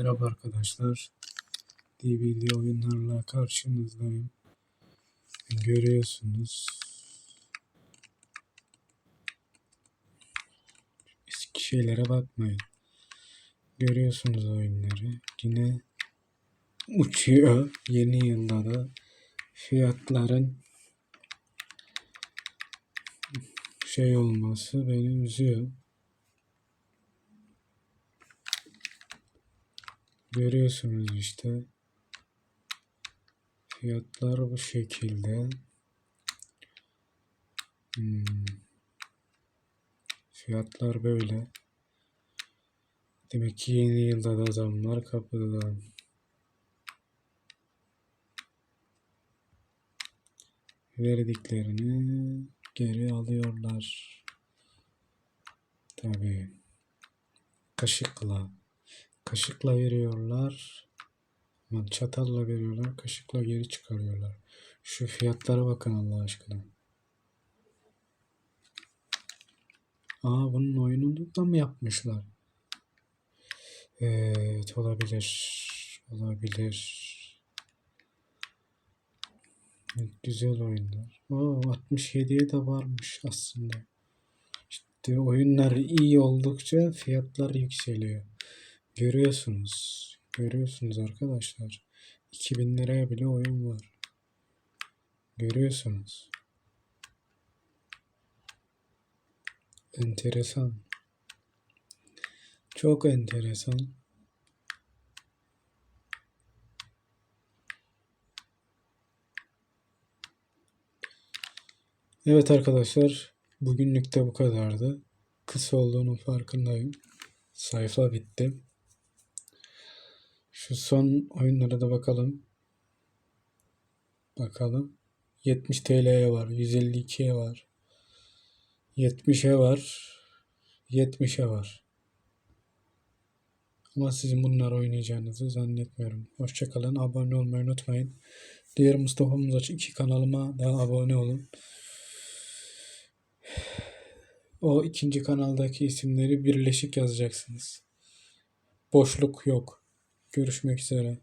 Merhaba arkadaşlar. DVD oyunlarla karşınızdayım. Görüyorsunuz. Eski şeylere bakmayın. Görüyorsunuz oyunları. Yine uçuyor. Yeni yılda da fiyatların şey olması beni üzüyor. Görüyorsunuz işte. Fiyatlar bu şekilde. Hmm. Fiyatlar böyle. Demek ki yeni yılda da zamlar kapıda. Verdiklerini geri alıyorlar. Tabii. Kaşıkla. Kaşıkla veriyorlar. Aman çatalla veriyorlar. Kaşıkla geri çıkarıyorlar. Şu fiyatlara bakın Allah aşkına. Aa bunun oyununu da mı yapmışlar? Evet olabilir. Olabilir. Güzel oyunlar. Oo 67'ye de varmış aslında. İşte oyunlar iyi oldukça fiyatlar yükseliyor. Görüyorsunuz. Görüyorsunuz arkadaşlar. 2000 liraya bile oyun var. Görüyorsunuz. Enteresan. Çok enteresan. Evet arkadaşlar, bugünlük de bu kadardı. Kısa olduğunun farkındayım. Sayfa bitti. Şu son oyunlara da bakalım. Bakalım. 70 TL'ye var, 152'ye var. 70'e var. 70'e var. Ama sizin bunları oynayacağınızı zannetmiyorum. Hoşçakalın. Abone olmayı unutmayın. Diğer Mustafa Muzaç 2 kanalıma da abone olun. O ikinci kanaldaki isimleri birleşik yazacaksınız. Boşluk yok. Görüşmek üzere.